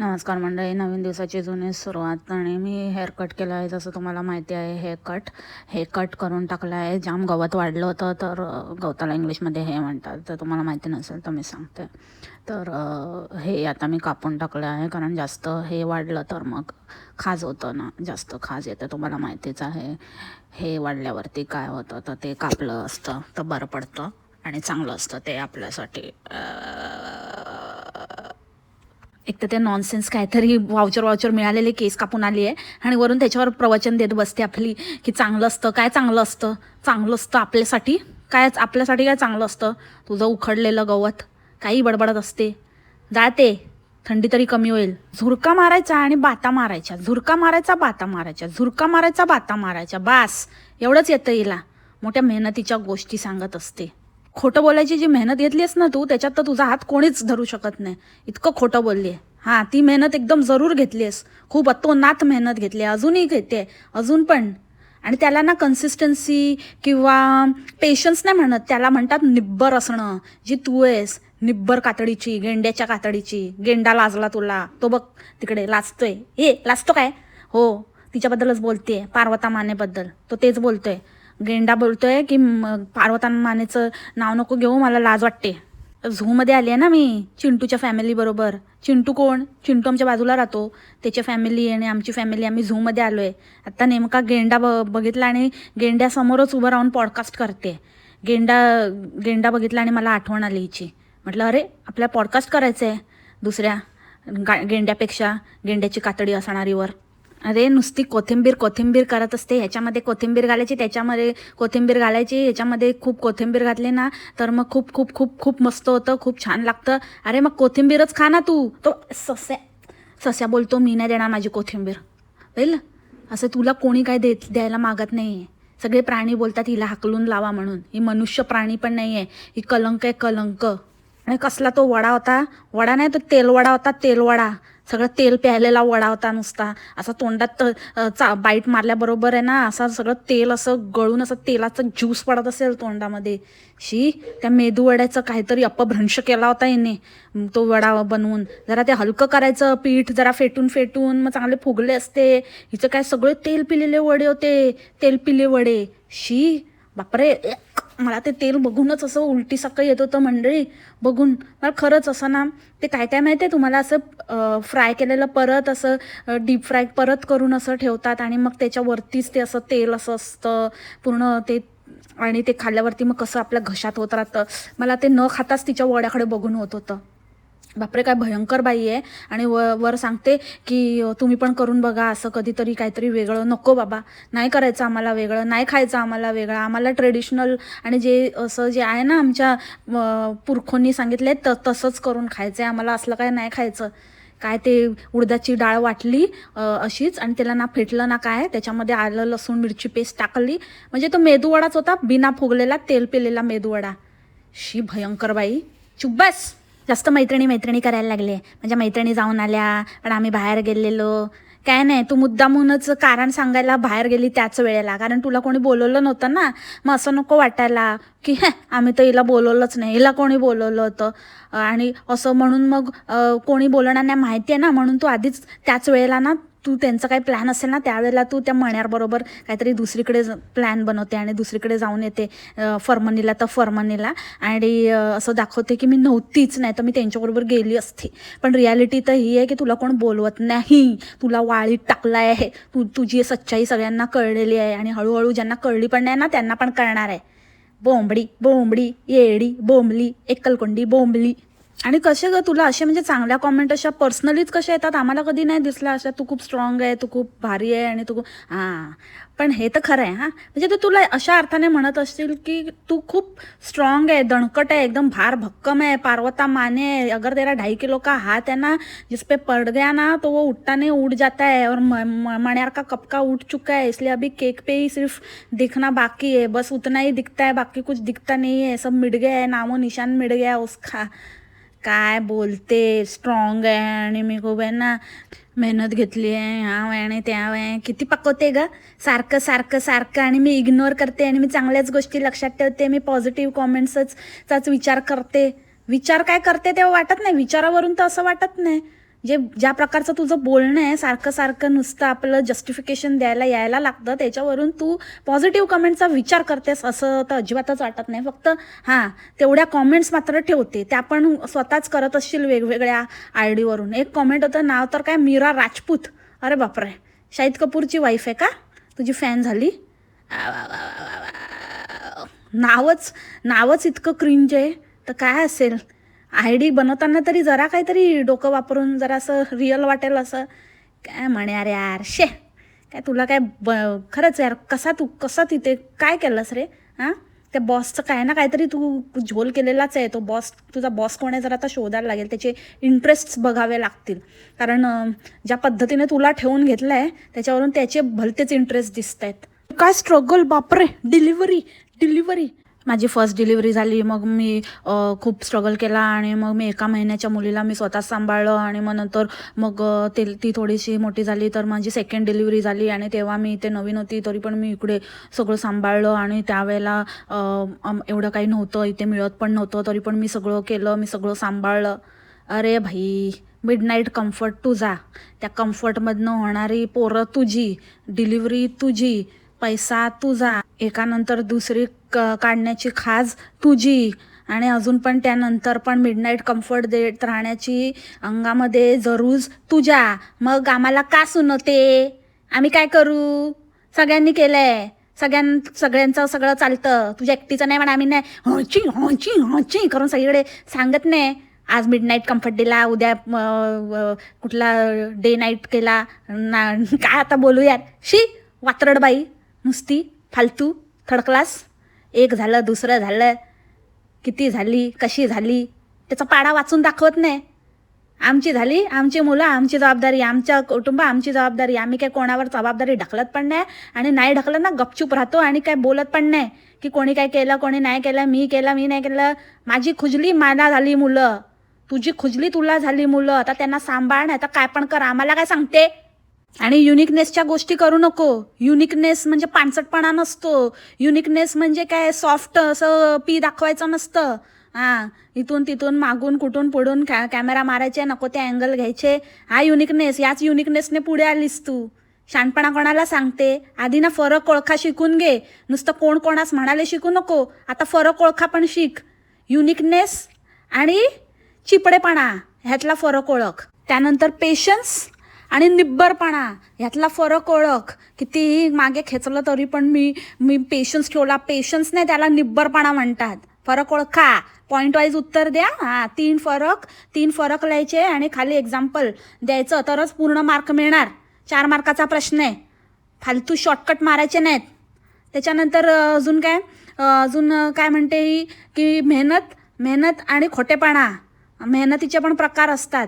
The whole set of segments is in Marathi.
नमस्कार मंडळी नवीन दिवसाची जुनी सुरुवात. आणि मी हेअर कट केलं आहे जसं तुम्हाला माहिती आहे हे कट हे कट करून टाकलं आहे. जाम गवत वाढलं होतं तर गवताला इंग्लिशमध्ये हे म्हणतात. तर तुम्हाला माहिती नसेल तर मी सांगते. तर हे आता मी कापून टाकलं आहे कारण जास्त हे वाढलं तर मग खाज होतं ना. जास्त खाज येतं तुम्हाला माहितीच आहे. हे वाढल्यावरती काय होतं तर ते कापलं असतं तर बरं पडतं आणि चांगलं असतं ते आपल्यासाठी. एक तर ते नॉनसेन्स काहीतरी वाउचर वाउचर मिळालेले केस कापून आली आहे. आणि वरून त्याच्यावर प्रवचन देत बसते आपली की चांगलं असतं. काय चांगलं असतं? चांगलं असतं आपल्यासाठी? काय आपल्यासाठी काय चांगलं असतं? तुझं उखडलेलं गवत. काही बडबडत असते. जाते. थंडी तरी कमी होईल. झुरका मारायचा आणि बाता मारायच्या. झुरका मारायचा बाता मारायच्या. झुरका मारायचा बाता मारायच्या. बास. एवढंच येतं हिला. मोठ्या मेहनतीच्या गोष्टी सांगत असते. खोटं बोलायची जी मेहनत घेतलीस ना तू त्याच्यात तर तुझा हात कोणीच धरू शकत नाही. इतकं खोटं बोलली आहे हां ती मेहनत एकदम जरूर घेतलीस खूप अतोनात मेहनत घेतली आहे अजूनही घेते. अजून पण. आणि त्याला ना कन्सिस्टन्सी किंवा पेशन्स नाही म्हणत. त्याला म्हणतात निब्बर असणं. जी तू आहेस निब्बर कातडीची गेंड्याच्या कातडीची. गेंडा लाजला तुला. तो बघ तिकडे लाजतोय. हे लाजतो काय? हो. तिच्याबद्दलच बोलते पार्वता मानेबद्दल. तो तेच बोलतोय. गेंडा बोलतोय की म- मानेचं नाव नको घेऊ मला लाज वाटते. झूमध्ये आली आहे ना मी चिंटूच्या फॅमिली बरोबर. चिंटू कोण? चिंटू आमच्या बाजूला राहतो. त्याची फॅमिली आणि आमची फॅमिली आम्ही झूमध्ये आलो आहे आत्ता नेमका गेंडा ब बघितला आणि गेंड्यासमोरच उभं राहून पॉडकास्ट करते. गेंडा गेंडा बघितला आणि मला आठवण आली हिची. म्हटलं अरे आपल्या पॉडकास्ट करायचं आहे दुसऱ्या गा गेंड्यापेक्षा गेंड्याची कातडी असणारीवर अरे नुसती कोथिंबीर कोथिंबीर करत असते. ह्याच्यामध्ये कोथिंबीर घालायची त्याच्यामध्ये कोथिंबीर घालायची. ह्याच्यामध्ये खूप कोथिंबीर घातली ना तर मग खूप खूप खूप खूप मस्त होतं. खूप छान लागतं. अरे मग कोथिंबीरच खा ना तू. तो सस्या सस्या बोलतो मी नाही देणार माझी कोथिंबीर. होईल? असं तुला कोणी काय देत द्यायला मागत नाही आहे सगळे प्राणी बोलतात हिला हाकलून लावा म्हणून. ही मनुष्य प्राणी पण नाही आहे ही कलंक आहे कलंक. आणि कसला तो वडा होता? वडा नाही तो तेलवडा होता तेलवडा. सगळं तेल प्यायलेला वडा होता नुसता. असा तोंडात चा बाईट मारल्याबरोबर आहे ना असं सगळं तेल असं गळून असं तेलाचं ज्यूस पडत असेल तोंडामध्ये. शी त्या मेदू वड्याचं काहीतरी अपभ्रंश केला होता याने तो वडा बनवून. जरा ते हलकं करायचं पीठ जरा फेटून फेटून मग चांगले फुगले असते. हिचं काय सगळे तेल पिलेले वडे होते. तेल पिले वडे. शी बापरे मला ते तेल बघूनच असं उलटी सकाळी येत होतं मंडळी. बघून मला खरंच असं ना ते काय काय माहिती आहे तुम्हाला असं फ्राय केलेलं परत असं डीप फ्राय परत करून असं ठेवतात आणि मग त्याच्यावरतीच ते असं तेल असं असतं पूर्ण ते आणि ते खाल्ल्यावरती मग कसं आपल्या घशात होत राहतं. मला ते न खाताच तिच्या वड्याकडे बघून होत होतं. बापरे काय भयंकर बाई आहे. आणि व वर सांगते की तुम्ही पण करून बघा असं कधीतरी काहीतरी वेगळं. नको बाबा नाही करायचं आम्हाला वेगळं नाही खायचं आम्हाला वेगळं. आम्हाला ट्रेडिशनल आणि जे असं जे आहे ना आमच्या पुरखोंनी पुरखोंनी सांगितले त तसंच करून खायचं आहे आम्हाला असलं काय नाही खायचं. काय ते उडदाची डाळ वाटली अशीच आणि त्याला ना फेटलं ना काय त्याच्यामध्ये आलं लसूण मिरची पेस्ट टाकली. म्हणजे तो मेदूवडाच होता बिना फुगलेला तेल पेलेला मेदूवडा. शी भयंकर बाई. चुप बस. जास्त मैत्रिणी मैत्रिणी करायला लागले. माझ्या मैत्रिणी जाऊन आल्या पण आम्ही बाहेर गेलेलो. काय नाही तू मुद्दामूनच कारण सांगायला बाहेर गेली त्याच वेळेला. कारण तुला कोणी बोलवलं नव्हतं ना? मग असं नको वाटायला की हे आम्ही तर हिला बोलवलंच नाही. हिला कोणी बोलवलं होतं? आणि असं म्हणून मग कोणी बोलणार नाही माहिती आहे ना? म्हणून तू आधीच त्याच वेळेला ना तू त्यांचा काही प्लॅन असेल ना त्यावेळेला तू त्या मण्याबरोबर काहीतरी दुसरीकडे प्लॅन बनवते आणि दुसरीकडे जाऊन येते फर्मनीला तर फर्मनीला. आणि असं दाखवते की मी नव्हतीच नाही तर मी त्यांच्याबरोबर गेली असती. पण रियालिटी तर ही आहे की तुला कोण बोलवत नाही. तुला वाळीत टाकला आहे. तू तुझी सच्चाई सगळ्यांना कळलेली आहे आणि हळूहळू ज्यांना कळली पण नाही ना त्यांना पण कळणार आहे. बोंबडी बोंबडी येडी बोंबली एकलकोंडी बोंबली. आणि कसे ग तुला असे म्हणजे चांगल्या कॉमेंट अशा पर्सनलीच कशा येतात? आम्हाला कधी नाही दिसला अशा तू खूप स्ट्रॉंग आहे तू खूप भारी आहे आणि तू खूप हां. पण हे तर खरं आहे हां. म्हणजे ते तुला अशा अर्थाने म्हणत असतील की तू खूप स्ट्रॉंग आहे दणकट आहे एकदम भार भक्कम आहे पार्वता माने है अगर तेरा ढाई किलो का हाथ है ना जिसपे पड़ गया ना तो वो उठता नहीं उठ जाता है और म- का कप का उठ चुका है इसलिए अभी केक पे ही सिर्फ दिखना बाकी है बस उतना ही दिखता है बाकी कुछ दिखता नहीं है. सब मिट गया है नामो निशान मिट गया उसका. काय बोलते स्ट्रॉंग आहे आणि मी खूप आहे ना मेहनत घेतली आहे ह्या आणि त्या वयाने किती पकवते ग? सारखं सारखं सारखं आणि मी इग्नोर करते आणि मी चांगल्याच गोष्टी लक्षात ठेवते मी पॉझिटिव्ह कॉमेंट्सच चाच विचार करते. विचार काय करते तेव्हा वाटत नाही. विचारावरून तर असं वाटत नाही. जे ज्या प्रकारचं तुझं बोलणं आहे सारखं सारखं नुसतं आपलं जस्टिफिकेशन द्यायला यायला लागतं त्याच्यावरून तू पॉझिटिव्ह कमेंटचा विचार करतेस असं तर अजिबातच वाटत नाही. फक्त हां तेवढ्या कॉमेंट्स मात्र ठेवते. त्या पण स्वतःच करत असशील वेगवेगळ्या आय डीवरून एक कॉमेंट होतं नाव तर काय? मीरा राजपूत. अरे बापरे! शाहिद कपूरची वाईफ आहे का? तुझी फॅन झाली? नावच नावच इतकं क्रिंज आहे. तर काय असेल? आय डी बनवताना तरी जरा काहीतरी डोकं वापरून जरा असं रिअल वाटेल असं. काय म्हणे अरे यार? शे काय तुला काय ब खरंच यार कसा तू कसा तिथे काय केलंस रे? हां? त्या बॉसचं काय ना काहीतरी तू झोल केलेलाच आहे. तो बॉस तुझा बॉस कोण आहे जरा आता शोधायला लागेल. त्याचे इंटरेस्ट बघावे लागतील. कारण ज्या पद्धतीने तुला ठेवून घेतलं आहे त्याच्यावरून त्याचे भलतेच इंटरेस्ट दिसत आहेत काय स्ट्रगल बापरे! डिलिव्हरी डिलिव्हरी माझी फर्स्ट डिलिव्हरी झाली मग मी खूप स्ट्रगल केला आणि मग मी एका महिन्याच्या मुलीला मी स्वतः सांभाळलं आणि मग नंतर मग ते ती थोडीशी मोठी झाली तर माझी सेकंड डिलिव्हरी झाली आणि तेव्हा मी इथे नवीन होती तरी पण मी इकडे सगळं सांभाळलं आणि त्यावेळेला एवढं काही नव्हतं इथे मिळत पण नव्हतं तरी पण मी सगळं केलं मी सगळं सांभाळलं. अरे भाई मिड नाईट कम्फर्ट तुझा त्या कम्फर्टमधनं होणारी पोरं तुझी डिलिव्हरी तुझी पैसा तुझा एकानंतर दुसरी क काढण्याची खाज तुझी. आणि अजून पण त्यानंतर पण मिडनाईट कम्फर्ट देत राहण्याची अंगामध्ये जरूज तुझ्या. मग आम्हाला का सुनवते आम्ही काय करू? सगळ्यांनी केलंय. सगळ्यां सगळ्यांचं सगळं चालतं. तुझ्या एकटीचं नाही म्हणा आम्ही नाही. हची हची हची करून सगळीकडे सांगत नाही. आज मिडनाईट कम्फर्ट दिला उद्या कुठला डे नाईट केला. ना काय आता बोलूयात शी वात्रडबाई नुसती. फालतू थर्ड क्लास. एक झालं दुसरं झालं. किती झाली कशी झाली त्याचा पाडा वाचून दाखवत नाही. आमची झाली आमची मुलं आमची जबाबदारी आमच्या कुटुंब आमची जबाबदारी. आम्ही काय कोणावर जबाबदारी ढकलत पण नाही आणि नाही ढकलत ना गपचूप राहतो आणि काय बोलत पण नाही की कोणी काय केलं कोणी नाही केलं मी केलं मी नाही केलं. माझी खुजली मला झाली मुलं. तुझी खुजली तुला झाली मुलं. आता त्यांना सांभाळ नाही तर काय पण कर. आम्हाला काय सांगते? आणि युनिकनेसच्या गोष्टी करू नको. युनिकनेस म्हणजे पानसटपणा नसतो. युनिकनेस म्हणजे काय? सॉफ्ट असं पी दाखवायचं नसतं. हां इथून तिथून मागून कुठून पुढून कॅ कॅमेरा मारायचे नको ते अँगल घ्यायचे. हा युनिकनेस याच युनिकनेसने पुढे आलीस तू. शानपणा कोणाला सांगते? आधी ना फरक ओळखा शिकून घे. नुसतं कोण कोणास म्हणाले शिकू नको. आता फरक ओळखा पण शिक. युनिकनेस आणि चिपडेपणा ह्यातला फरक ओळख. त्यानंतर पेशन्स आणि निब्बरपणा ह्यातला फरक ओळख. कितीही मागे खेचलं तरी पण मी मी पेशन्स ठेवला. पेशन्स नाही त्याला निब्बरपणा म्हणतात. फरक ओळखा. पॉईंट वाईज उत्तर द्या. हां तीन फरक तीन फरक लिहायचे आणि खाली एक्झाम्पल द्यायचं. तरच पूर्ण मार्क मिळणार. चार मार्काचा प्रश्न आहे. फालतू शॉर्टकट मारायचे नाहीत. त्याच्यानंतर अजून काय? अजून काय म्हणते ही? की मेहनत मेहनत आणि खोटेपणा. मेहनतीचे पण प्रकार असतात.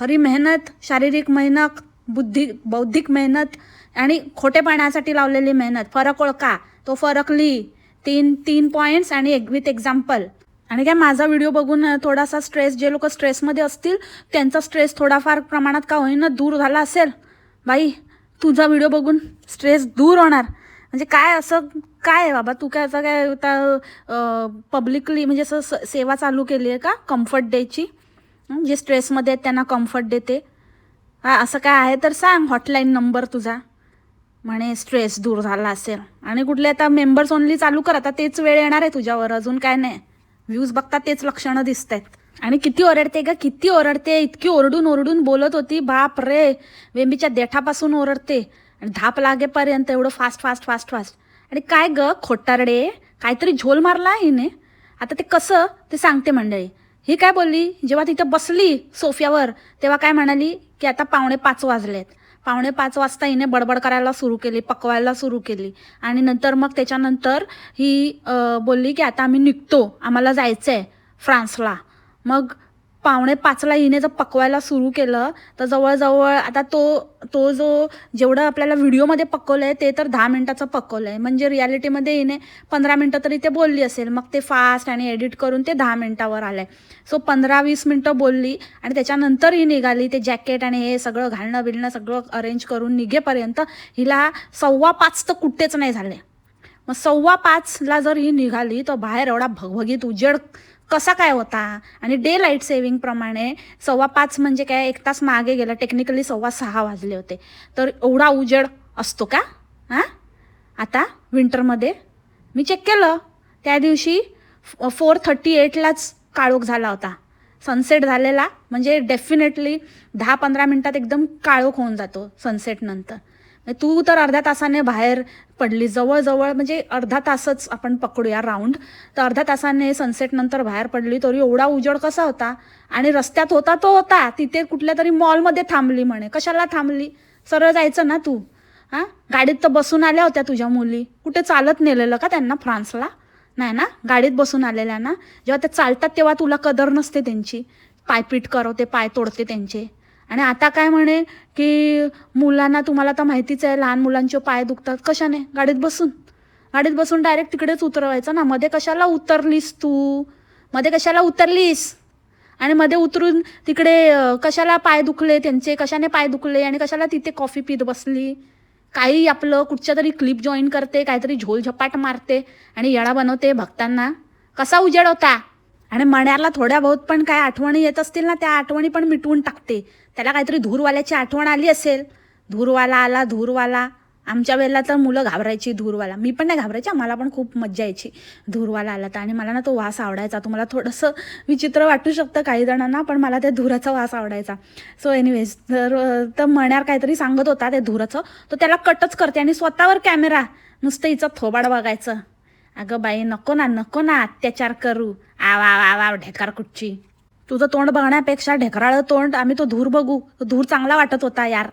खरी मेहनत शारीरिक मेहनत बुद्धी बौद्धिक मेहनत आणि खोटेपणासाठी लावलेली मेहनत. फरक ओळखा. तो फरक लिही तीन तीन पॉईंट्स आणि एक विथ एक्झाम्पल आणि काय माझा व्हिडिओ बघून थोडासा स्ट्रेस जे लोक स्ट्रेसमध्ये असतील त्यांचा स्ट्रेस थोडाफार प्रमाणात का होईना दूर झाला असेल? बाई तुझा व्हिडिओ बघून स्ट्रेस दूर होणार. म्हणजे काय असं काय आहे बाबा? तू काय असं काय आता पब्लिकली म्हणजे असं स- सेवा चालू केली आहे का कम्फर्ट डेची जे स्ट्रेसमध्ये आहेत त्यांना कम्फर्ट देते. हा असं काय आहे तर सांग हॉटलाईन नंबर तुझा. म्हणे स्ट्रेस दूर झाला असेल. आणि कुठले आता मेंबर्स ओनली चालू कर आता तेच वेळ येणार आहे तुझ्यावर अजून काय नाही. व्ह्यूज बघता तेच लक्षणं दिसत आहेत आणि किती ओरडते का किती ओरडते इतकी ओरडून ओरडून बोलत होती बाप रे वेंबीच्या देठापासून ओरडते. आणि धाप लागेपर्यंत एवढं फास्ट फास्ट फास्ट फास्ट आणि काय ग खोटारडे काहीतरी झोल मारला हिने. आता ते कसं ते सांगते मंडळी. ही काय बोलली? जेव्हा तिथं बसली सोफ्यावर तेव्हा काय म्हणाली? की आता पावणे पाच वाजलेत. पावणे पाच वाजता हिने बडबड करायला सुरू केली पकवायला सुरू केली. आणि नंतर मग त्याच्यानंतर ही बोलली की आता आम्ही निघतो आम्हाला जायचं आहे फ्रान्सला. मग पावणे पाचला हिने जर पकवायला सुरू केलं तर जवळजवळ आता तो तो जो जेवढं आपल्याला व्हिडिओमध्ये पकवलं आहे ते तर दहा मिनटाचं पकवलं आहे म्हणजे रियालिटीमध्ये हिने पंधरा मिनटं तरी ते बोलली असेल. मग ते फास्ट आणि एडिट करून ते दहा मिनटावर आलं आहे सो पंधरा वीस मिनटं बोलली आणि त्याच्यानंतर ही निघाली. ते जॅकेट आणि हे सगळं घालणं बिलणं सगळं अरेंज करून निघेपर्यंत हिला सव्वा पाच तर कुठेच नाही झाले. मग सव्वा पाचला जर ही निघाली तर बाहेर एवढा भगभगीत उजेड कसा काय होता? आणि डे लाइट सेविंगप्रमाणे सव्वा पाच म्हणजे काय? एक तास मागे गेलं. टेक्निकली सव्वा सहा वाजले होते. तर एवढा उजेड असतो का? हां? आता विंटरमध्ये मी चेक केलं. त्या दिवशी फोर थर्टी एटलाच काळोख झाला होता. सनसेट झालेला. म्हणजे डेफिनेटली दहा पंधरा मिनटात एकदम काळोख होऊन जातो सनसेटनंतर तू तर अर्ध्या तासाने बाहेर पडली. जवळजवळ म्हणजे अर्धा तासच आपण पकडूया राऊंड तर अर्ध्या तासाने सनसेटनंतर बाहेर पडली तरी एवढा उजड कसा होता? आणि रस्त्यात होता तो होता. तिथे कुठल्या तरी मॉलमध्ये थांबली म्हणे. कशाला थांबली? सरळ जायचं ना तू. हां? गाडीत तर बसून आल्या होत्या तुझ्या मुली. कुठे चालत नेलेलं का त्यांना फ्रान्सला? नाही ना? गाडीत बसून आलेल्या ना? जेव्हा ते चालतात तेव्हा तुला कदर नसते त्यांची. पायपीट करवते पाय तोडते त्यांचे. आणि आता काय म्हणे की मुलांना तुम्हाला तर माहितीच आहे लहान मुलांचे पाय दुखतात. कशाने? गाडीत बसून. गाडीत बसून डायरेक्ट तिकडेच उतरवायचं ना? मध्ये कशाला उतरलीस तू? मध्ये कशाला उतरलीस? आणि मध्ये उतरून तिकडे कशाला पाय दुखले त्यांचे? कशाने पाय दुखले? आणि कशाला तिथे कॉफी पीत बसली? काही आपलं कुठच्या तरी क्लिप जॉईन करते काहीतरी झोल झपाट मारते आणि येळा बनवते भक्तांना. कसा उजेड होता? आणि मण्याला थोड्या बहुत पण काय आठवणी येत असतील ना त्या आठवणी पण मिटवून टाकते. त्याला काहीतरी धूरवाल्याची आठवण आली असेल. धूरवाला आला धूरवाला. आमच्या वेळेला तर मुलं घाबरायची धूरवाला. मी पण नाही घाबरायची मला पण खूप मज्जा यायची धूरवाला आला तर. आणि मला ना तो वास आवडायचा. तुम्हाला थोडंसं विचित्र वाटू शकतं काही जणांना पण मला त्या धुराचा वास आवडायचा. सो एनिवेज तर तर म्हण्यावर काहीतरी सांगत होता त्या धुराचं. तो त्याला कटच करते आणि स्वतःवर कॅमेरा. नुसतं हिचं थोबाड बघायचं. अगं बाई नको ना नको ना अत्याचार करू. आ वा आव वा ढेकार कुठची तुझं तोंड बघण्यापेक्षा ढेकराळं तोंड आम्ही तो धूर बघू. तो धूर चांगला वाटत होता यार.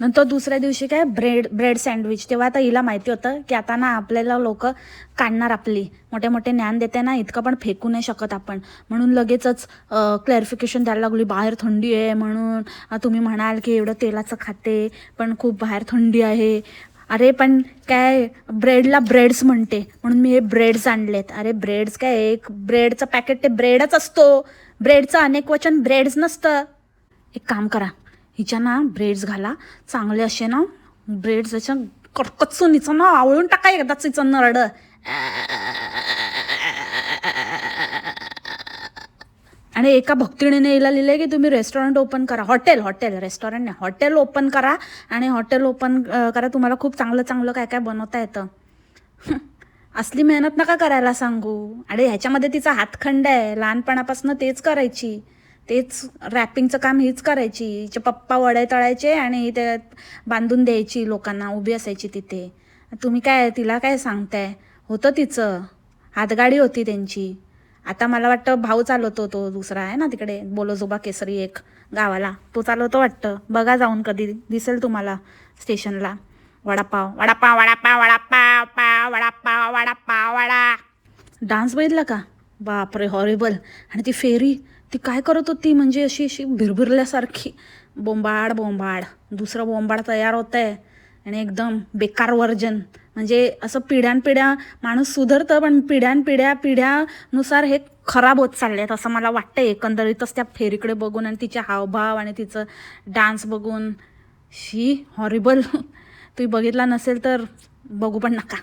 नंतर दुसऱ्या दिवशी काय ब्रेड ब्रेड सँडविच. तेव्हा आता हिला माहिती होतं की आता ना आपल्याला लोक काढणार आपली. मोठे मोठे ज्ञान देते ना इतकं पण फेकू नाही शकत आपण. म्हणून लगेचच क्लॅरिफिकेशन द्यायला लागली बाहेर थंडी आहे म्हणून तुम्ही म्हणाल की एवढं तेलाचं खाते पण खूप बाहेर थंडी आहे. अरे पण काय ब्रेडला ब्रेड्स म्हणते. म्हणून मी हे ब्रेड्स आणलेत. अरे ब्रेड्स काय एक ब्रेडचं पॅकेट ते ब्रेडच असतो. ब्रेडचं अनेक वचन ब्रेड्स नसतं. एक काम करा हिच्या ना ब्रेड्स घाला. चांगले असे ना ब्रेड्स याच्या कडकचून हिचं ना आवळून टाका एकदाच हिचं नरड. आणि एका भक्तिणीने हिला लिहिलं की तुम्ही रेस्टॉरंट ओपन करा. हॉटेल हॉटेल रेस्टॉरंट नाही हॉटेल ओपन करा. आणि हॉटेल ओपन करा तुम्हाला खूप चांगलं चांगलं काय काय बनवता येतं. असली मेहनत नका करायला सांगू. आणि ह्याच्यामध्ये तिचा हातखंड आहे. लहानपणापासून तेच करायची. तेच रॅपिंगचं काम हीच करायची. हिचे पप्पा वडे तळायचे आणि ते बांधून द्यायची लोकांना उभी असायची तिथे. तुम्ही काय तिला काय सांगताय? होतं तिचं. हातगाडी होती त्यांची. आता मला वाटतं भाऊ चालवतो तो दुसरा आहे ना तिकडे? बोलोजोबा केसरी एक गावाला. तो चालवतो वाटतं. बघा जाऊन कधी दिसेल तुम्हाला स्टेशनला. वडापाव वडापाव वडापाव वडापाव पाव वडापाव वडापाव वडा. डान्स बघितला का? बापरे हॉरिबल आणि ती फेरी ती काय करत होती? म्हणजे अशी अशी भिरभिरल्यासारखी. बोंबाड बोंबाड. दुसरं बोंबाड तयार होत आहे आणि एकदम बेकार वर्जन. म्हणजे असं पिढ्यानपिढ्या माणूस सुधरतं पण पिढ्यानपिढ्या पिढ्यानुसार हे खराब होत चालले आहेत असं मला वाटतं एकंदरीतच त्या फेरीकडे बघून आणि तिचे हावभाव आणि तिचं डान्स बघून. शी हॉरिबल तुम्ही बघितला नसेल तर बघू पण नका.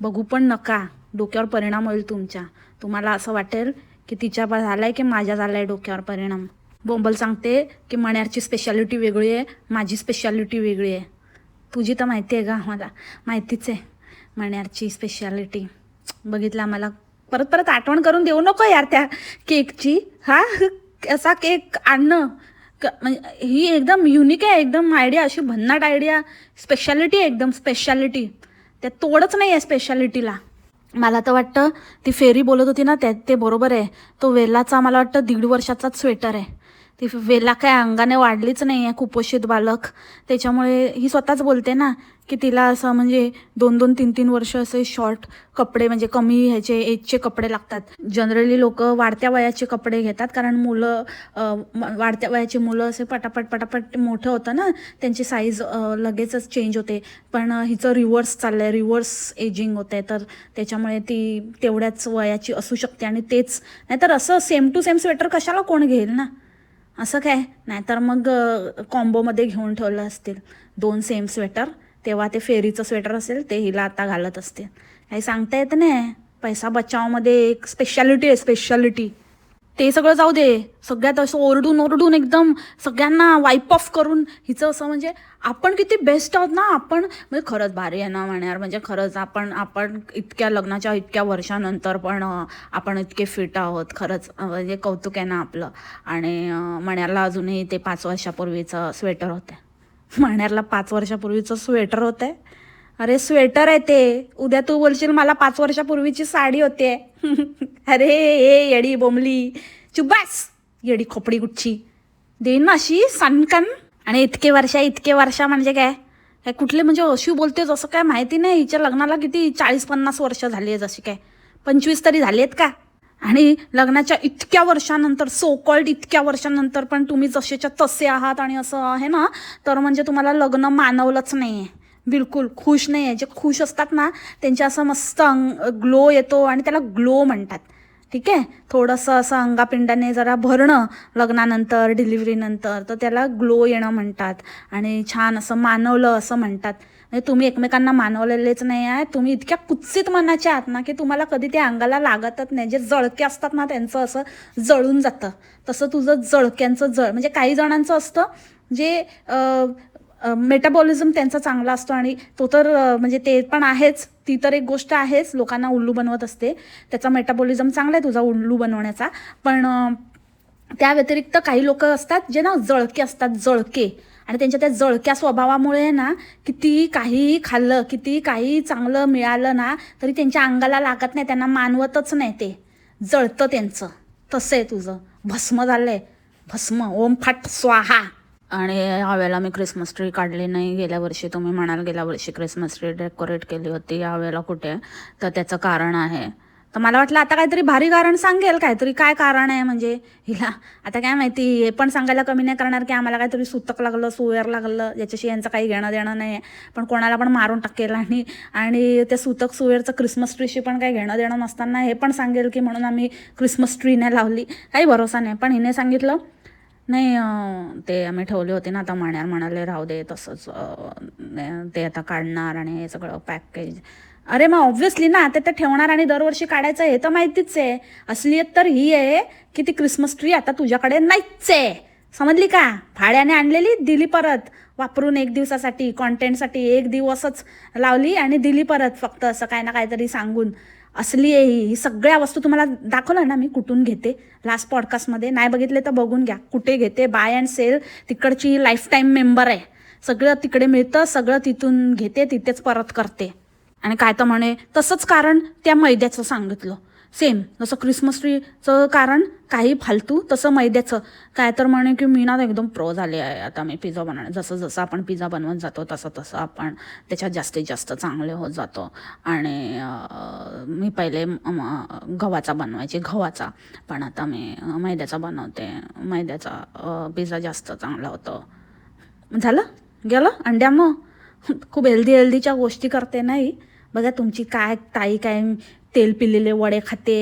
बघू पण नका. डोक्यावर परिणाम होईल तुमच्या. तुम्हाला असं वाटेल की तिच्या झाला झालाय की माझ्या झालाय डोक्यावर परिणाम. बोंबल सांगते की मण्यारची स्पेशालिटी वेगळी आहे माझी स्पेशालिटी वेगळी आहे. तुझी तर माहिती आहे का मला माहितीच आहे मण्यारची स्पेशालिटी बघितलं आम्हाला. परत परत आठवण करून देऊ नको यार त्या केकची हा? असा केक आणणं? म्हणजे ही एकदम युनिक आहे एकदम आयडिया अशी भन्नाट आयडिया स्पेशालिटी आहे एकदम स्पेशालिटी त्या तोडच नाही आहे स्पेशालिटीला मला तर वाटतं ती फेरी बोलत होती ना त्या ते बरोबर आहे. तो वेलाचा मला वाटतं दीड वर्षाचाच स्वेटर आहे. ती वेला काय अंगाने वाढलीच नाही आहे कुपोषित बालक. त्याच्यामुळे ही स्वतःच बोलते ना की तिला असं म्हणजे दोन दोन तीन तीन वर्ष असे शॉर्ट कपडे म्हणजे कमी ह्याचे एजचे कपडे लागतात. जनरली लोक वाढत्या वयाचे कपडे घेतात कारण मुलं वाढत्या वयाची मुलं असे पटापट पटापट मोठं होतं ना त्यांची साईज लगेचच चेंज होते. पण हिचं रिव्हर्स चाललं आहे रिव्हर्स एजिंग होतं आहे तर त्याच्यामुळे ती तेवढ्याच वयाची असू शकते आणि तेच. नाहीतर असं सेम टू सेम स्वेटर कशाला कोण घेईल ना? असं काय? नाहीतर मग कॉम्बोमध्ये घेऊन ठेवलं असतील. दोन सेम स्वेटर तेव्हा ते फेरीचं स्वेटर असेल ते हिला आता घालत असतील. काही सांगता येत नाही. पैसा बचावमध्ये एक स्पेशालिटी आहे स्पेशालिटी ते सगळं जाऊ दे. सगळ्यात असं ओरडून ओरडून एकदम सगळ्यांना वाईप ऑफ करून हिचं असं म्हणजे आपण किती बेस्ट आहोत ना आपण म्हणजे खरंच भारी आहे ना म्हणणार म्हणजे खरंच आपण आपण इतक्या लग्नाच्या इतक्या वर्षानंतर पण आपण इतके फिट आहोत. खरंच म्हणजे कौतुक आहे ना आपलं. आणि अं, मण्याला अजूनही ते पाच वर्षापूर्वीचं स्वेटर होतं मण्याला पाच वर्षापूर्वीचं स्वेटर होतं अरे स्वेटर आहे ते. उद्या तू बोलशील मला पाच वर्षापूर्वीची साडी होते. अरे ए येडी बोंबली. चुब्बास येडी खोपडी गुच्छी. देईन ना अशी सनकन. आणि इतके वर्षा इतके वर्षा म्हणजे काय? काय कुठले म्हणजे अशी बोलते जसं काय माहिती नाही. हिच्या लग्नाला किती चाळीस पन्नास वर्ष झाली आहे जशी काय? पंचवीस तरी झाली आहेत का? आणि लग्नाच्या इतक्या वर्षानंतर सो कॉल्ड इतक्या वर्षानंतर पण तुम्ही जसेच्या तसे आहात आणि असं आहे ना तर म्हणजे तुम्हाला लग्न मानवलंच नाही आहे बिलकुल खुश नाही आहे. जे खुश असतात ना त्यांच्या असं मस्त अंग ग्लो येतो आणि त्याला ग्लो म्हणतात. ठीक आहे? थोडंसं असं अंगापिंडाने जरा भरणं लग्नानंतर डिलिव्हरीनंतर तर त्याला ग्लो येणं म्हणतात. आणि छान असं मानवलं असं म्हणतात. म्हणजे तुम्ही एकमेकांना मानवलेलेच नाही आहे. तुम्ही इतक्या कुत्सित मनाच्या आहात ना की तुम्हाला कधी ते अंगाला लागतच नाही. जे जळके असतात ना त्यांचं असं जळून जातं. तसं तुझं जळक्यांचं जळ म्हणजे काही जणांचं असतं जे मेटाबॉलिझम त्यांचा चांगला असतो आणि तो तर म्हणजे ते पण आहेच. ती तर एक गोष्ट आहेच. लोकांना उल्लू बनवत असते. त्याचा मेटाबॉलिझम चांगला आहे तुझा उल्लू बनवण्याचा. पण त्या व्यतिरिक्त काही लोक असतात जे ना जळके असतात जळके. आणि त्यांच्या त्या जळक्या स्वभावामुळे ना किती काहीही खाल्लं किती काही चांगलं मिळालं ना तरी त्यांच्या अंगाला लागत नाही. त्यांना मानवतच नाही ते. जळतं त्यांचं. तसं आहे तुझं. भस्म झालं आहे भस्म. ओम फट स्वाहा. आणि यावेळेला मी क्रिसमस ट्री काढली नाही. गेल्या वर्षी तुम्ही म्हणाल गेल्या वर्षी क्रिसमस ट्री डेकोरेट केली होती. यावेळेला कुठे? तर त्याचं कारण आहे. तर मला वाटलं आता काहीतरी भारी कारण सांगेल. काहीतरी काय कारण आहे? म्हणजे हिला आता काय माहिती? हे पण सांगायला कमी नाही करणार की आम्हाला काहीतरी सुतक लागलं सुवेर लागलं याच्याशी यांचं काही घेणं देणं नाही आहे. पण कोणाला पण मारून टाकेल आणि आणि त्या सुतक सुवेरचं क्रिसमस ट्रीशी पण काही घेणं देणं नसताना हे पण सांगेल की म्हणून आम्ही क्रिसमस ट्री नाही लावली. काही भरोसा नाही. पण हिने सांगितलं नाही ते आम्ही ठेवले होते ना आता म्हण्यार म्हणाले राहू दे तसंच ते आता काढणार आणि हे सगळं पॅकेज अरे मग ऑब्व्हियसली ना ते तर ठेवणार आणि दरवर्षी काढायचं हे तर माहितीच आहे. असलीयत तर ही आहे की ती क्रिसमस ट्री आता तुझ्याकडे नाहीच आहे. समजली का? भाड्याने आणलेली दिली परत. वापरून एक दिवसासाठी कॉन्टेंटसाठी एक दिवसच लावली आणि दिली परत फक्त असं काय ना काहीतरी सांगून. असली आहे ही. सगळ्या वस्तू तुम्हाला दाखवलं ना मी कुठून घेते. लास्ट पॉडकास्टमध्ये नाही बघितले तर बघून घ्या. कुठे घेते? बाय अँड सेल तिकडची लाईफटाईम मेंबर आहे. सगळं तिकडे मिळतं सगळं तिथून घेते तिथेच परत करते. आणि काय तर म्हणे तसंच कारण त्या मैद्याचं सांगितलं. सेम जसं क्रिसमस ट्रीचं कारण काही फालतू तसं मैद्याचं. काय तर म्हणे की मी ना एकदम प्रो झाले आहे. आता मी पिझ्झा बनवणे जसं जसं आपण पिझ्झा बनवत जातो तसं तसं आपण त्याच्यात जास्तीत जास्त चांगले होत जातो. आणि मी पहिले गव्हाचा बनवायचे गव्हाचा. पण आता मी मैद्याचा बनवते. मैद्याचा पिझ्झा जास्त चांगला होतो. झालं? गेलं? अंड्या मग? खूप हेल्दी हेल्दीच्या गोष्टी करते नाही. बघा तुमची काय ताई काय तेल पिलेले वडे खाते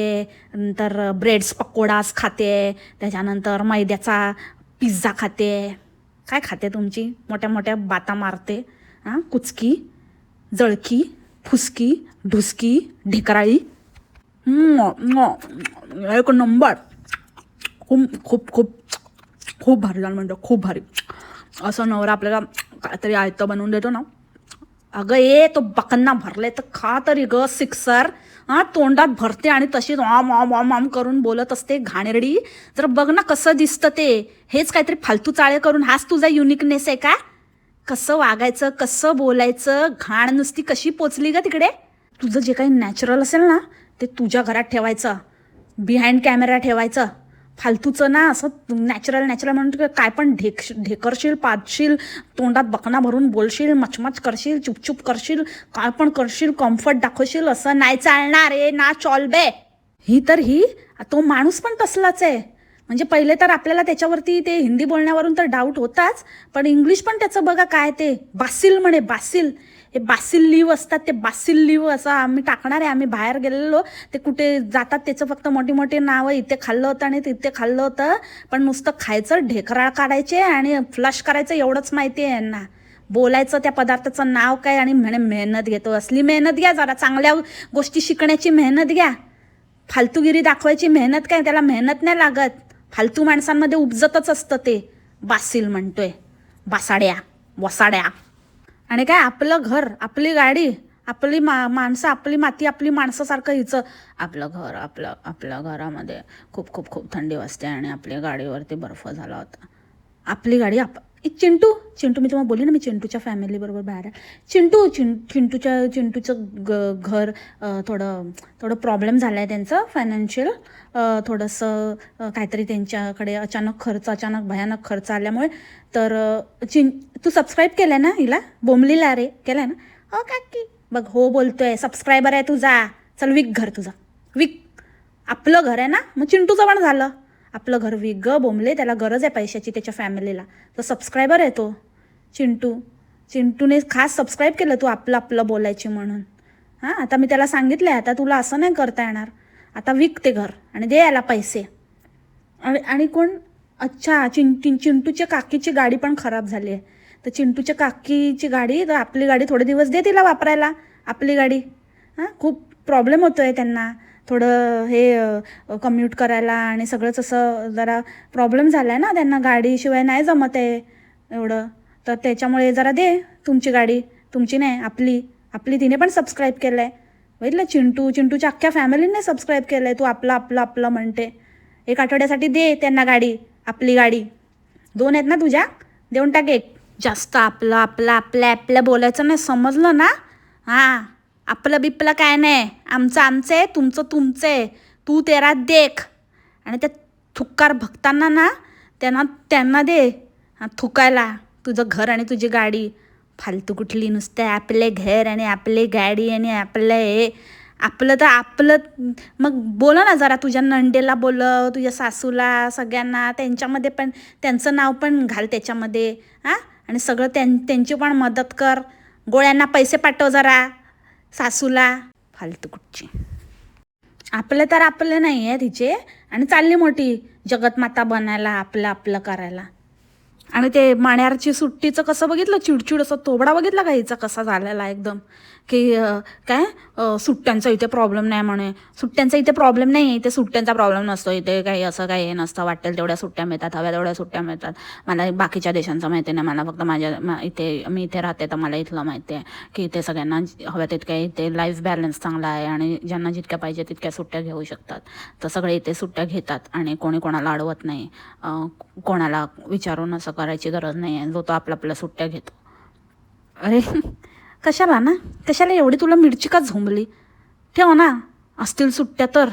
नंतर ब्रेड्स पकोडास खाते त्याच्यानंतर मैद्याचा पिझ्झा खाते. काय खाते तुमची? मोठ्या मोठ्या बाता मारते हां? कुचकी जळकी फुसकी ढुसकी ढेकराळी. म, एक नंबर. खूप खूप खूप खूप भारी झालं म्हणतो खूप भारी. असं नवरा आपल्याला काहीतरी आयतं बनवून देतो ना. अगं ए तो बकन्ना भरले तर खा तरी ग सिक्सर. हा तोंडात भरते आणि तशीच ऑम ऑम ऑम ऑम करून बोलत असते घाणेरडी. जर बघ ना कसं दिसतं ते. हेच काहीतरी फालतू चाळे करून. हाच तुझा युनिकनेस आहे का? कसं वागायचं कसं बोलायचं घाण नुसती कशी पोचली का तिकडे? तुझं जे काही नॅचरल असेल ना ते तुझ्या घरात ठेवायचं. बिहाइंड कॅमेरा ठेवायचं. फालतूचं ना असं नॅचरल नॅचरल म्हणून काय पण ढेक ढेकरशील पाजशील तोंडात बकना भरून बोलशील मचमच करशील चुपचुप करशील काय पण करशील कम्फर्ट दाखवशील असं नाही चालणार आहे ना चॉलबे ही तर ही तो माणूस पण तसलाच आहे. म्हणजे पहिले तर आपल्याला त्याच्यावरती ते हिंदी बोलण्यावरून तर डाऊट होताच पण इंग्लिश पण त्याचं बघा काय ते बासिल म्हणे बासिल. ते बासिल लीव असतात ते बासिल लीव असं आम्ही टाकणार आहे. आम्ही बाहेर गेलेलो ते कुठे जातात त्याचं फक्त मोठी मोठी नावं इथे खाल्लं होतं आणि तिथे खाल्लं होतं. पण नुसतं खायचं ढेकराळ काढायचे आणि फ्लश करायचं एवढंच माहिती आहे यांना. बोलायचं त्या पदार्थाचं नाव काय आणि म्हणे मेहनत घेतो. असली मेहनत घ्या जरा चांगल्या गोष्टी शिकण्याची मेहनत घ्या. फालतूगिरी दाखवायची मेहनत काय त्याला मेहनत नाही लागत. फालतू माणसांमध्ये उपजतच असतं ते. बासील म्हणतोय. बासाड्या वसाड्या. आणि काय आपलं घर आपली गाडी आपली मा माणसं आपली माती आपली माणसासारखं हिचं. आपलं घर आपलं आपल्या घरामध्ये खूप खूप खूप थंडी वाजते आणि आपल्या गाडीवरती बर्फ झाला होता. आपली गाडी आप ए, चिंटू चिंटू मी तुम्हाला बोलली ना मी चिंटूच्या फॅमिलीबरोबर बाहेर आहे. चिंटू चिं चिंटूच्या चिंटूचं ग घर थोडं थोडं प्रॉब्लेम झाला आहे त्यांचं फायनान्शियल थोडंसं काहीतरी त्यांच्याकडे अचानक खर्च अचानक भयानक खर्च आल्यामुळे. तर चिं तू सबस्क्राईब केलं आहे ना हिला? बोंबलीला रे केलं आहे ना? हो काकी. बघ हो बोलतोय. सबस्क्रायबर आहे तुझा चल विक घर तुझा. विक. आपलं घर आहे ना? मग चिंटूचं पण झालं. आपलं घर विग बोंबले त्याला गरज आहे पैशाची त्याच्या फॅमिलीला. तर सबस्क्रायबर आहे तो चिंटू. चिंटूने खास सबस्क्राईब केलं तू आपलं आपलं बोलायची म्हणून. हां आता मी त्याला सांगितलं आहे आता तुला असं नाही करता येणार. आता विक ते घर आणि दे याला पैसे. आणि आणि कोण? अच्छा चिं चिं चिंटूच्या काकीची गाडी पण खराब झाली आहे. तर चिंटूच्या काकीची गाडी तर आपली गाडी थोडे दिवस दे तिला वापरायला आपली गाडी. हां खूप प्रॉब्लेम होतो आहे त्यांना. थोडं हे कम्यूट करायला आणि सगळंच असं जरा प्रॉब्लेम झाला आहे ना त्यांना गाडीशिवाय नाही जमत आहे एवढं. तर त्याच्यामुळे जरा दे तुमची गाडी. तुमची नाही आपली. आपली तिने पण सबस्क्राईब केलं आहे बघितलं? चिंटू चिंटूच्या अख्ख्या फॅमिलीने सबस्क्राईब केलं आहे तू आपलं आपलं आपलं म्हणते. एक आठवड्यासाठी दे त्यांना गाडी आपली गाडी. दोन आहेत ना तुझ्या? देऊन टाक एक. जास्त आपलं आपलं आपलं आपलं बोलायचं नाही. समजलं ना? हां. आपलं बिपलं काय नाही. आमचं आमचं आहे तुमचं तुमचं आहे. तू तेरा देख. आणि त्या थुक्कार भक्तांना ना त्यांना त्यांना दे. थुकायला. तुझं घर आणि तुझी गाडी. फालतू कुठली नुसतं आपले घर आणि आपले गाडी आणि आपलं हे. आपलं तर आपलं मग बोला ना जरा तुझ्या नंडेला बोलव तुझ्या सासूला सगळ्यांना. त्यांच्यामध्ये पण त्यांचं नाव पण घाल त्याच्यामध्ये. हां? आणि सगळं त्यां त्यांची पण मदत कर. गोळ्यांना पैसे पाठव जरा. सासूला फालतू कुठची. आपलं तर आपलं नाही आहे तिचे. आणि चालली मोठी जगतमाता बनायला आपलं आपलं करायला. आणि ते माण्यारची सुट्टीचं कसं बघितलं? चिडचिड असं तोबडा बघितला का हिचा कसा झालेला एकदम? की काय? सुट्ट्यांचा इथे प्रॉब्लेम नाही म्हणे. सुट्ट्यांचा इथे प्रॉब्लेम नाही इथे सुट्ट्यांचा प्रॉब्लेम नसतो. इथे काही असं काही नसतं. वाटेल तेवढ्या सुट्ट्या मिळतात हव्या तेवढ्या सुट्ट्या मिळतात. मला बाकीच्या देशांचं माहिती नाही. मला फक्त माझ्या इथे मी इथे राहते तर मला इथलं माहिती आहे की इथे सगळ्यांना हव्या तितक्या इथे लाईफ बॅलन्स चांगला आहे आणि ज्यांना जितक्या पाहिजे तितक्या सुट्ट्या घेऊ शकतात. तर सगळे इथे सुट्ट्या घेतात आणि कोणी कोणाला अडवत नाही. कोणाला विचारून असं करायची गरज नाही आहे. जो तो आपल्या आपल्या सुट्ट्या घेतो. अरे. कशाला ना? कशाला एवढी तुला मिरची का झोंबली? ठेव ना. असतील सुट्ट्या तर.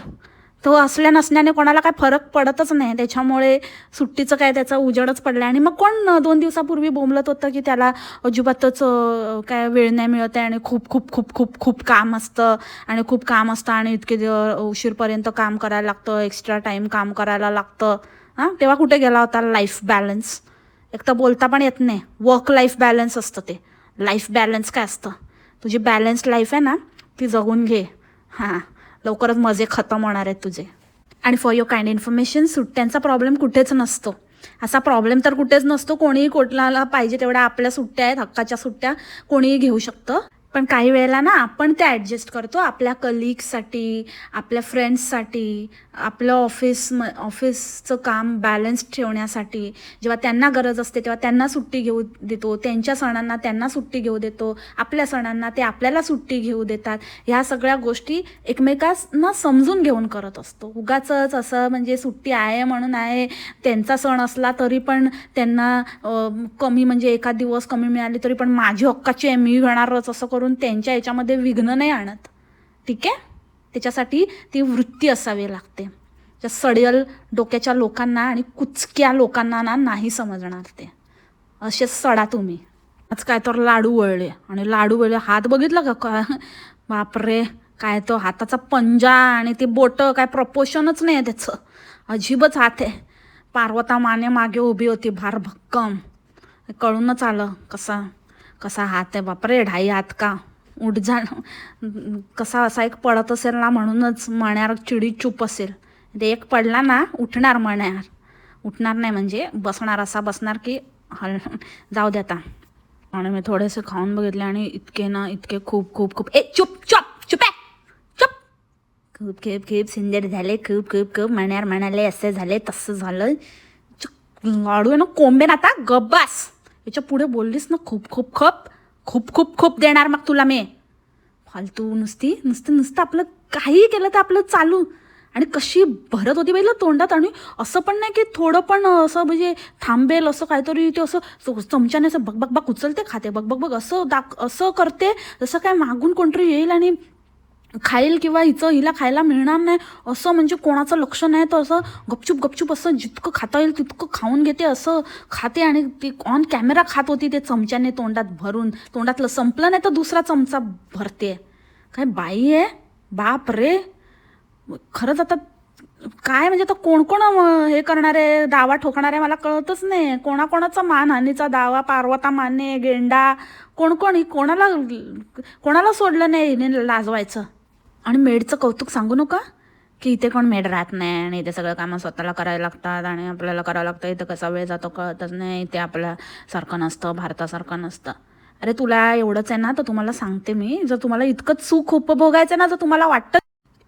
तो असल्या नसल्याने कोणाला काय फरक पडतच नाही. त्याच्यामुळे सुट्टीचं काय त्याचा उजेडच पडला आणि मग कोण दोन दिवसापूर्वी बोंबलत होतं की त्याला अजिबातच काय वेळ नाही मिळत आहे आणि खूप खूप खूप खूप खूप काम असतं आणि खूप काम असतं आणि इतके दिव- उशीरपर्यंत काम करायला लागतं एक्स्ट्रा टाईम काम करायला लागतं. हां? तेव्हा कुठे गेला होता लाईफ बॅलन्स एक तर बोलता पण येत नाही. वर्क लाईफ बॅलन्स असतं ते. लाईफ बॅलन्स काय असतं? तुझी बॅलन्स लाईफ आहे ना ती जगून घे. हां लवकरच मजे खतम होणार आहेत तुझे. आणि फॉर युअर काइंड इन्फॉर्मेशन सुट्ट्यांचा प्रॉब्लेम कुठेच नसतो. असा प्रॉब्लेम तर कुठेच नसतो कोणीही कोटलाला पाहिजे तेवढ्या आपल्या सुट्ट्या आहेत हक्काच्या सुट्ट्या कोणीही घेऊ शकतं. पण काही वेळेला ना आपण ते ॲडजस्ट करतो आपल्या कलिग्ससाठी आपल्या फ्रेंड्ससाठी आपलं ऑफिस म ऑफिसचं काम बॅलन्स ठेवण्यासाठी. जेव्हा त्यांना गरज असते तेव्हा त्यांना सुट्टी घेऊ देतो. त्यांच्या सणांना त्यांना सुट्टी घेऊ देतो. आपल्या सणांना ते आपल्याला सुट्टी घेऊ देतात. ह्या सगळ्या गोष्टी एकमेकांना समजून घेऊन करत असतो. उगाच असं म्हणजे सुट्टी आहे म्हणून आहे त्यांचा सण असला तरी पण त्यांना कमी म्हणजे एखाद दिवस कमी मिळाले तरी पण माझी हक्काची आहे मी घेणारच असं करून त्यांच्या याच्यामध्ये विघ्न नाही आणत. ठीक आहे? त्याच्यासाठी ती वृत्ती असावी लागते. त्या सडेल डोक्याच्या लोकांना आणि कुचक्या लोकांना ना नाही समजणार ते. असे सडा तुम्ही. आज काय तर लाडू वळले. आणि लाडू वळले. हात बघितलं का? का बापरे. काय तो हाताचा पंजा आणि ते बोटं. काय प्रपोशनच नाही आहे त्याचं. अजिबच हात आहे. पार्वता माने मागे उभी होती. भार भक्कम. कळूनच आलं कसा कसा हात आहे बापरे ढाई हात का? उठ जा कसा असा एक पडत असेल ना म्हणूनच मण्यावर चिडी चूप असेल. ते एक पडला ना उठणार मण्यावर. उठणार नाही म्हणजे बसणार असा बसणार की हल जाऊ दे आता. आणि मी थोडेसे खाऊन बघितले आणि इतके ना इतके खूप खूप खूप. ए चुप चुप चुप आहे चुप. खूप खूप खूप सुंदर झाले खूप खूप खूप. म्हण्यार म्हणाले असे झाले तसं झालं. लाडू आहे ना कोंबेन आता गब्बास याच्यापुढे बोललीस ना खूप खूप खप खूप खूप खूप देणार मग तुला मी. फालतू नुसती नुसतं नुसतं आपलं काही केलं तर आपलं चालू. आणि कशी भरत होती बाईला तोंडात आणि असं पण नाही की थोडं पण असं म्हणजे थांबेल असं काहीतरी ते असं चमच्याने असं बग बग बग उचलते खाते बग बग बग असं दाख असं करते जसं काय मागून कोणतरी येईल आणि खाईल किंवा हिचं हिला खायला मिळणार नाही असं म्हणजे कोणाचं लक्ष नाही तर असं गपचूप गपचूप असं जितकं खाता येईल तितकं खाऊन घेते असं खाते आणि ती ऑन कॅमेरा खात होती ते चमच्याने तोंडात भरून तोंडातलं संपलं नाही तर दुसरा चमचा भरते. काय बाई आहे बाप रे! खरंच आता काय म्हणजे आता कोण कोण हे करणारे दावा ठोकणारे मला कळतच नाही. कोणाकोणाचा मानहानीचा दावा पार्वता माने गेंडा कोण कोण कोणाला कोणाला सोडलं नाही हिने लाजवायचं? आणि मेडचं कौतुक सांगू नका की इथे कोण मेड राहत नाही आणि इथे सगळं कामं स्वतःला करायला लागतात आणि आपल्याला करावं लागतं. इथं कसा वेळ जातो कळतच नाही. इथे आपल्या सारखं नसतं भारतासारखं नसतं. अरे तुला एवढंच आहे ना तर तुम्हाला सांगते मी. जर तुम्हाला इतकंच सुख उपभोगायचं ना जर तुम्हाला वाटतं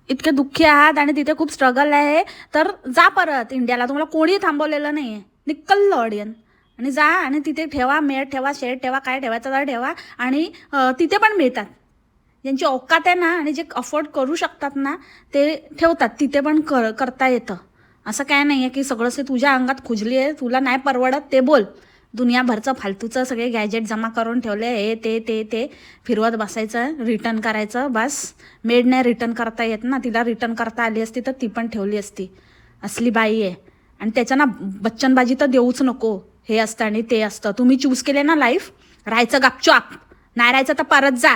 इतके दुःखी आहात आणि तिथे खूप स्ट्रगल आहे तर जा परत इंडियाला. तुम्हाला कोणी थांबवलेलं नाही आहे निकल्लं ऑडियन आणि जा आणि तिथे ठेवा मेळ ठेवा शेड ठेवा काय ठेवायचं तर ठेवा आणि तिथे पण मिळतात. ज्यांची औकात आहे ना आणि जे अफोर्ड करू शकतात ना ते ठेवतात. तिथे पण कर करता येतं. असं काय नाही आहे की सगळंच तुझ्या अंगात खुजली आहे तुला नाही परवडत ते बोल. दुनियाभरचं फालतूचं सगळे गॅजेट जमा करून ठेवले हे ते ते ते. फिरवत बसायचं रिटर्न करायचं बस. मेड नाही रिटर्न करता येत ना तिला रिटर्न करता आली असती तर ती पण ठेवली असती. असली बाई आहे. आणि त्याच्या ना बच्चनबाजी तर देऊच नको. हे असतं आणि ते असतं. तुम्ही चूज केले ना लाईफ राहायचं गपचॉप. नाही राहायचं तर परत जा.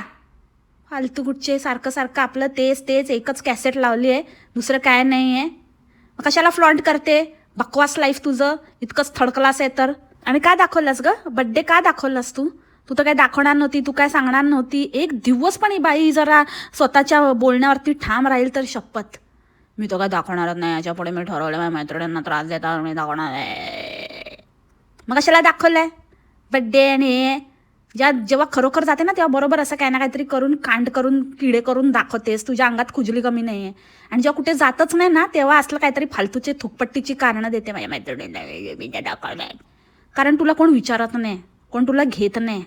फालतू कुठचे सारखं सारखं आपलं तेच तेच एकच कॅसेट लावली आहे दुसरं काय नाही आहे मग कशाला फ्लॉन्ट करते? बकवास लाईफ तुझं इतकंच थर्ड क्लास आहे तर. आणि काय दाखवलंस ग? बड्डे का दाखवलास तू? तू तर काय दाखवणार नव्हती तू काय सांगणार नव्हती. एक दिवस पण ही बाई जरा स्वतःच्या बोलण्यावरती ठाम राहील तर शपथ. मी तो काय दाखवणारच नाही याच्यापुढे मी ठरवलं माझ्या मैत्रिणींना त्रास देता मी दाखवणार आहे. मग कशाला दाखवलंय? बड्डे आणि हे ज्या जेव्हा खरोखर जाते ना तेव्हा बरोबर असं काही ना काहीतरी करून कांड करून किडे करून दाखवतेस. तुझ्या अंगात खुजली कमी नाही आहे आणि जेव्हा कुठे जातच नाही ना तेव्हा असलं काहीतरी फालतूचे थुकपट्टीची कारणं देते. माझ्या मैत्रिणीला मी त्या दाखवलंय. कारण तुला कोण विचारत नाही. कोण तुला घेत नाही.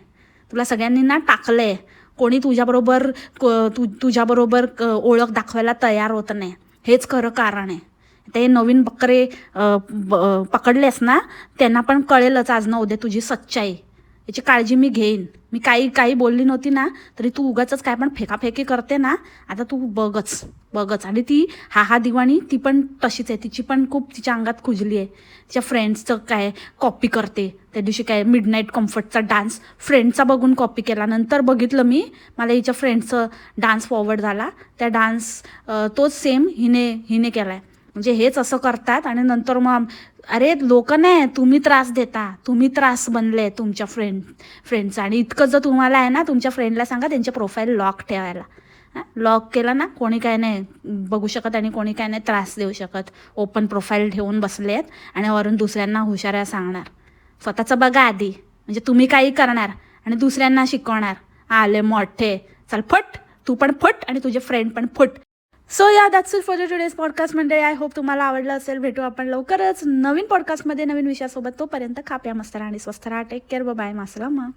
तुला सगळ्यांनी ना टाकलंय. कोणी तुझ्याबरोबर क- तु तुझ्याबरोबर क- ओळख दाखवायला तयार होत नाही. हेच खरं कारण आहे. ते नवीन बकरे ब- पकडलेस ना त्यांना पण कळेलच आज ना उद्या तुझी सच्चाई. याची काळजी मी घेईन. मी काही काही बोलली नव्हती ना तरी तू उगाच काय पण फेकाफेकी करते ना आता तू बघच बघच. आणि ती हा हा दिवाणी ती पण तशीच आहे. तिची पण खूप तिच्या अंगात खुजली आहे. तिच्या फ्रेंड्सचं काय कॉपी करते. त्या दिवशी काय मिडनाईट कम्फर्टचा डान्स फ्रेंडचा बघून कॉपी केला. नंतर बघितलं मी मला हिच्या फ्रेंडचं डान्स फॉरवर्ड झाला. त्या डान्स तोच सेम हिने हिने केला आहे म्हणजे हेच असं करतात आणि नंतर मग अरे लोक नाही तुम्ही त्रास देता तुम्ही त्रास बनले तुमच्या फ्रेंड फ्रेंडचा आणि इतकं जर तुम्हाला आहे ना तुमच्या फ्रेंडला सांगा त्यांच्या प्रोफाईल लॉक ठेवायला. लॉक केलं ना कोणी काय नाही बघू शकत आणि कोणी काय नाही त्रास देऊ शकत. ओपन प्रोफाईल ठेवून बसले आहेत आणि वरून दुसऱ्यांना हुशाऱ्या सांगणार. स्वतःचं बघा आधी. म्हणजे तुम्ही काही करणार आणि दुसऱ्यांना शिकवणार. आले मोठे. चल फट. तू पण फट आणि तुझे फ्रेंड पण फट. So yeah that's it for today's podcast मंडळी आय होप तुम्हाला आवडलं असेल. भेटू आपण लवकरच नवीन पॉडकास्टमध्ये नवीन विषयासोबत. तोपर्यंत खाप्या मस्त राहा आणि स्वस्त राहा. टेक केअर बाय मासला मग